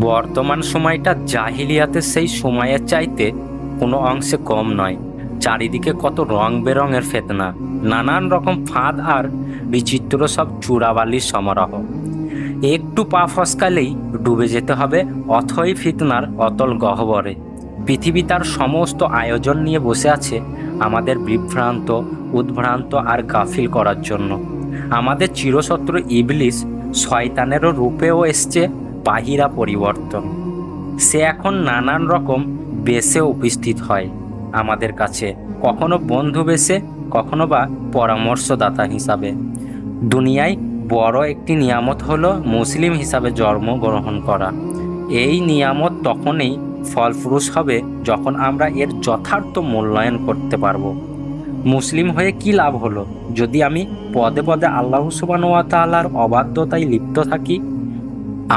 বর্তমান সময়টা জাহিলিয়াতের সেই সময়ের চাইতে কোনো অংশে কম নয়। চারিদিকে কত রং বেরঙের ফেতনা, নানান রকম ফাঁদ আর বিচিত্র সব চূড়াবালির সমারোহ। একটু পা ফসকালেই ডুবে যেতে হবে, অথই ফিতনার অতল গহ্বরে। পৃথিবী তার সমস্ত আয়োজন নিয়ে বসে আছে আমাদের বিভ্রান্ত, উদ্ভ্রান্ত আর গাফিল করার জন্য। আমাদের চিরশত্রু ইবলিস শয়তানেরও রূপেও এসছে বাহিরা পরিবর্তন। সে এখন নানান রকম বেশে উপস্থিত হয় আমাদের কাছে, কখনো বন্ধু বেশে, কখনো বা পরামর্শদাতা হিসাবে। দুনিয়ায় বড় একটি নিয়ামত হলো মুসলিম হিসাবে জন্মগ্রহণ করা। এই নিয়ামত তখনই ফলপ্রুষ হবে যখন আমরা এর যথার্থ মূল্যায়ন করতে পারব। মুসলিম হয়ে কি লাভ হলো? যদি আমি পদে পদে আল্লাহ সুবানুয়া তাল্লার অবাধ্যতায় লিপ্ত থাকি,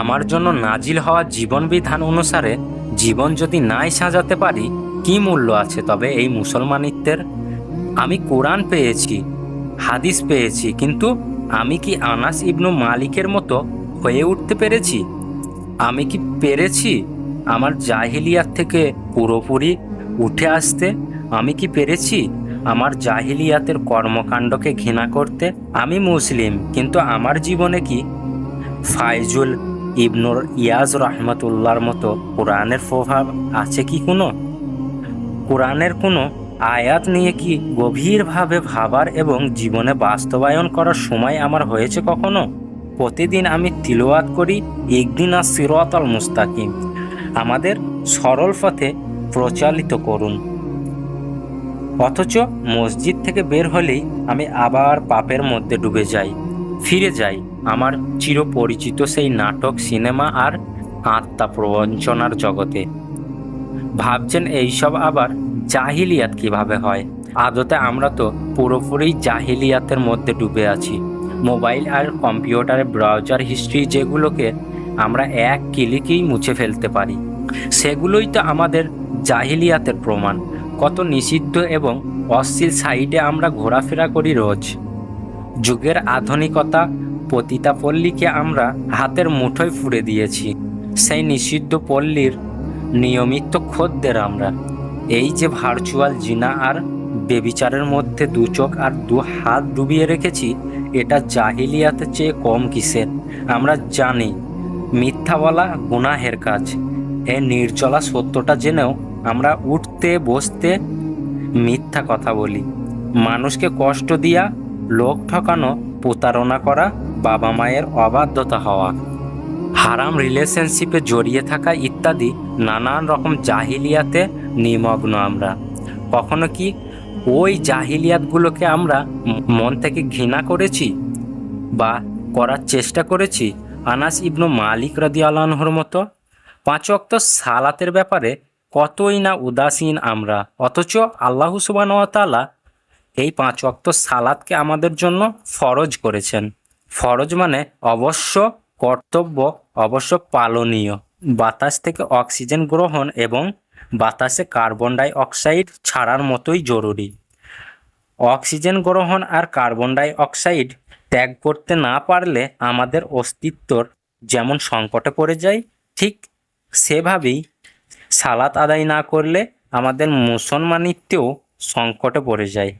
আমার জন্য নাজিল হওয়া জীবন বিধান অনুসারে জীবন যদি নাই সাজাতে পারি, কি মূল্য আছে? তবে এই মুসলমানিত্বের আমি কোরআন পেয়েছি, হাদিস পেয়েছি, কিন্তু আমি কি আনাস ইবনু মালিকের মতো হয়ে উঠতে পেরেছি? আমি কি পেরেছি আমার জাহিলিয়ার থেকে পুরোপুরি উঠে আসতে? আমি কি পেরেছি? আমার জাহিলিয়াতের কর্মকাণ্ডকে ঘৃণা করতে আমি মুসলিম, কিন্তু আমার জীবনে কি? ফাইজুল ইবনুর ইয়াজ রহমতুল্লাহর মতো কোরআনের প্রভাব আছে কি কোনো? কোরআনের কোনো আয়াত নিয়ে কি গভীরভাবে ভাবার এবং জীবনে বাস্তবায়ন করার সময় আমার হয়েছে কখনো? প্রতিদিন আমি তিলওয়াত করি, একদিন আর আল মুস্তাকিম। আমাদের সরল পথে প্রচালিত করুন। অথচ মসজিদ থেকে বের হলেই আমি আবার পাপের মধ্যে ডুবে যাই, ফিরে যাই। আমার চিরপরিচিত সেই নাটক, সিনেমা আর আত্মা প্রবঞ্চনার জগতে। ভাবছেন এইসব আবার জাহিলিয়াত কীভাবে হয়? আদতে আমরা তো পুরোপুরি জাহিলিয়াতের মধ্যে ডুবে আছি। মোবাইল আর কম্পিউটারের ব্রাউজার হিস্ট্রি যেগুলোকে আমরা এক ক্লিকেই মুছে ফেলতে পারি, সেগুলোই তো আমাদের জাহিলিয়াতের প্রমাণ। কত নিষিদ্ধ এবং অশ্লীল সাইডে আমরা ঘোরাফেরা করি রোজ। যুগের আধুনিকতা পতিতা পল্লীকে আমরা হাতের মুঠোয় ফুড়ে দিয়েছি। সেই নিষিদ্ধ পল্লীর নিয়মিত খদ্দের আমরা। এই যে ভার্চুয়াল জিনা আর বেবিচারের মধ্যে দু চোখ আর দু হাত ডুবিয়ে রেখেছি, এটা জাহিলিয়াতের চেয়ে কম কিসের? আমরা জানি মিথ্যা বলা গুনাহের কাজ। এ নির্জলা সত্যটা জেনেও আমরা উঠতে, বসতে মিথ্যা কথা বলি। মানুষকে কষ্ট দিয়া লোক ঠকানো, প্রতারণা করা, বাবা মায়ের অবাধ্যতা হওয়া। হারাম রিলেশনশিপে জড়িয়ে থাকা ইত্যাদি নানান রকম জাহিলিয়াতে নিমগ্ন আমরা। কখনো কি ওই জাহিলিয়াতগুলোকে আমরা মন থেকে ঘৃণা করেছি? বা করার চেষ্টা করেছি? আনাস ইবনু মালিক রাদি আল্লাহর মতো? পাঁচ অক্ত সালাতের ব্যাপারে কতই না উদাসীন আমরা। অথচ আল্লাহ সুবান তালা এই পাঁচ অক্ত সালাদকে আমাদের জন্য ফরজ করেছেন। ফরজ মানে অবশ্য কর্তব্য, অবশ্য পালনীয়। বাতাস থেকে অক্সিজেন গ্রহণ এবং বাতাসে কার্বন ডাই অক্সাইড ছাড়ার মতোই জরুরি। অক্সিজেন গ্রহণ আর কার্বন ডাই অক্সাইড ত্যাগ করতে না পারলে আমাদের অস্তিত্বর যেমন সংকটে পড়ে যায়, ঠিক সেভাবেই সালাত আদায় না করলে আমাদের মুসলমানিত্বেও সংকটে পড়ে যায়।